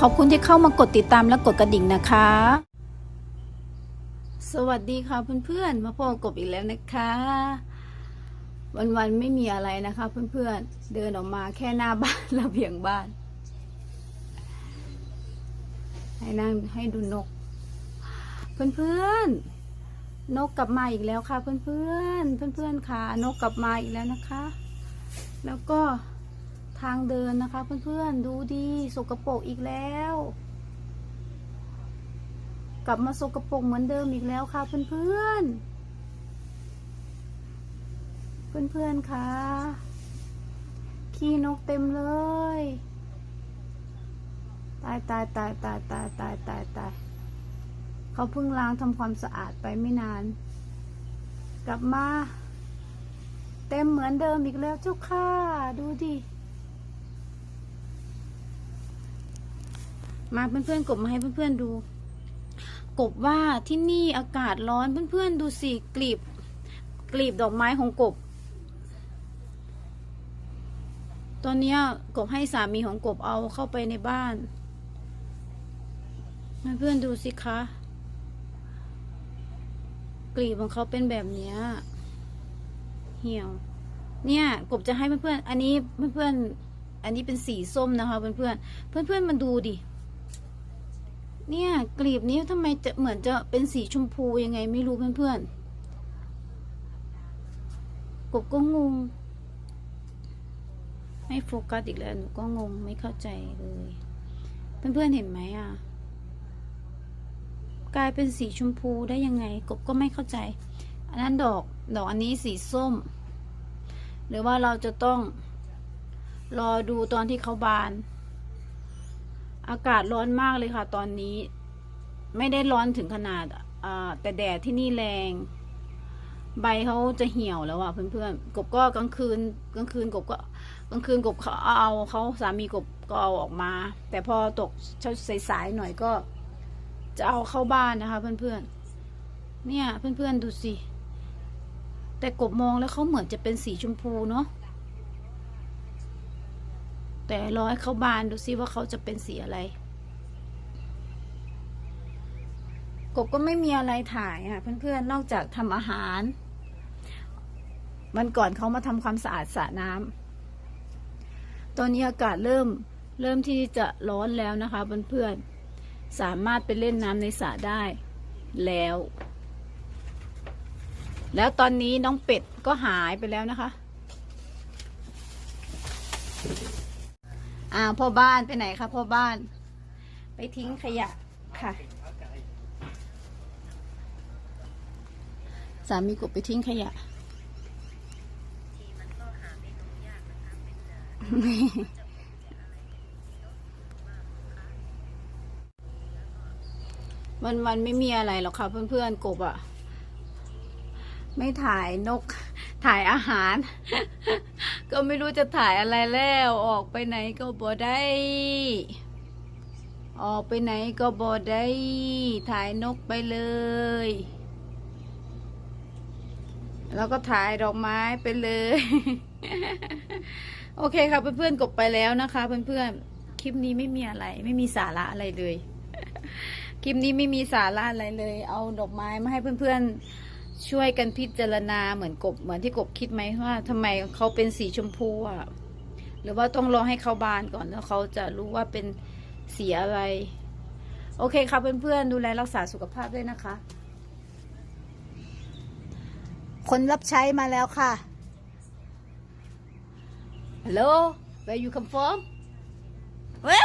ขอบคุณที่เข้ามากดติดตามและกดกระดิ่งนะคะ สวัสดีค่ะเพื่อนๆ มาพบกับกบอีกแล้วนะคะ วันๆไม่มีอะไรนะคะ เพื่อนๆ เดินออกมาแค่หน้าบ้านระเบียงบ้าน ให้นั่งให้ดูนก เพื่อนๆ นกกลับมาอีกแล้วค่ะ เพื่อนๆ เพื่อนๆค่ะ นกกลับมาอีกแล้วนะคะ แล้วก็ ทางเดินนะคะ เพื่อนๆ ดูดีสกปรกอีกแล้ว กลับมาสกปรกเหมือนเดิมอีกแล้วค่ะ เพื่อนๆ เพื่อนๆค่ะขี้นกเต็มเลย ตายตายตายตายตายตายตายตายเขาเพิ่งล้างทำความสะอาดไปไม่นาน กลับมา เต็มเหมือนเดิมอีกแล้วเจ้าค่ะ ดูดิ มาเพื่อนๆกบมาให้เพื่อนๆดู กบว่าที่นี่อากาศร้อนเพื่อนๆดูสิกลีบกลีบดอกไม้ของกบตอนนี้กบให้สามีของกบเอาเข้าไปในบ้านเพื่อนๆดูสิคะ กลีบของเขาเป็นแบบนี้เหี่ยว เนี่ยกบจะให้เพื่อนๆอันนี้เพื่อนๆอันนี้เป็นสีส้มนะคะ เพื่อนๆเพื่อนๆมาดูดิ เนี่ยกลีบนี้ทำไมจะเหมือนจะเป็นสีชมพูยังไงไม่รู้เพื่อนๆกบก็งง ไม่โฟกัสอีกแล้วหนูก็งงไม่เข้าใจเลย เพื่อนๆเห็นไหมอะ กลายเป็นสีชมพูได้ยังไง กบก็ไม่เข้าใจ อันนั้นดอกดอกอันนี้สีส้ม หรือว่าเราจะต้องรอดูตอนที่เขาบาน อากาศร้อนมากเลยค่ะ ตอนนี้ ไม่ได้ร้อนถึงขนาดแต่แดดที่นี่แรง ใบเขาจะเหี่ยวแล้วอะเพื่อนๆกบก็กลางคืน กลางคืนกบก็กลางคืนกบเขาเอาเขาสามีกบก็เอาออกมา แต่พอตกเช้าสายๆหน่อยก็ จะเอาเข้าบ้านนะคะ เพื่อนๆเนี่ย เพื่อนๆดูสิแต่กบมองแล้วเขาเหมือนจะเป็นสีชมพูเนาะ แต่รอให้เขาบานดูซิว่าเขาจะเป็นสีอะไร กบก็ไม่มีอะไรถ่ายค่ะเพื่อนๆ นอกจากทำอาหาร วันก่อนเขามาทำความสะอาดสระน้ำตอนนี้อากาศเริ่มเริ่มที่จะร้อนแล้วนะคะเพื่อนๆ สามารถไปเล่นน้ำในสระได้แล้ว แล้วตอนนี้น้องเป็ดก็หายไปแล้วนะคะ อ่าพ่อบ้านไปไหนคะพ่อบ้าน ไปทิ้งขยะค่ะ สามีกบไปทิ้งขยะ วันวันๆไม่มีอะไรหรอกค่ะเพื่อนๆกบอะไม่ถ่ายนก ถ่ายอาหาร ก็ไม่รู้จะถ่ายอะไรแล้ว ออกไปไหนก็บ่ได้ ออกไปไหนก็บ่ได้ ถ่ายนกไปเลย แล้วก็ถ่ายดอกไม้ไปเลย โอเคค่ะเพื่อนๆกบไปแล้วนะคะ เพื่อนๆ คลิปนี้ไม่มีอะไร ไม่มีสาระอะไรเลย คลิปนี้ไม่มีสาระอะไรเลย เอาดอกไม้มาให้เพื่อนๆ ช่วยกันพิจารณาเหมือนกบเหมือนที่กบคิดไหมว่าทำไมเขาเป็นสีชมพูอะหรือว่าต้องรอให้เขาบานก่อนแล้วเขาจะรู้ว่าเป็นสีอะไร โอเคค่ะเพื่อนๆดูแลรักษาสุขภาพด้วยนะคะ คนรับใช้มาแล้วค่ะ Hello where you come from เว้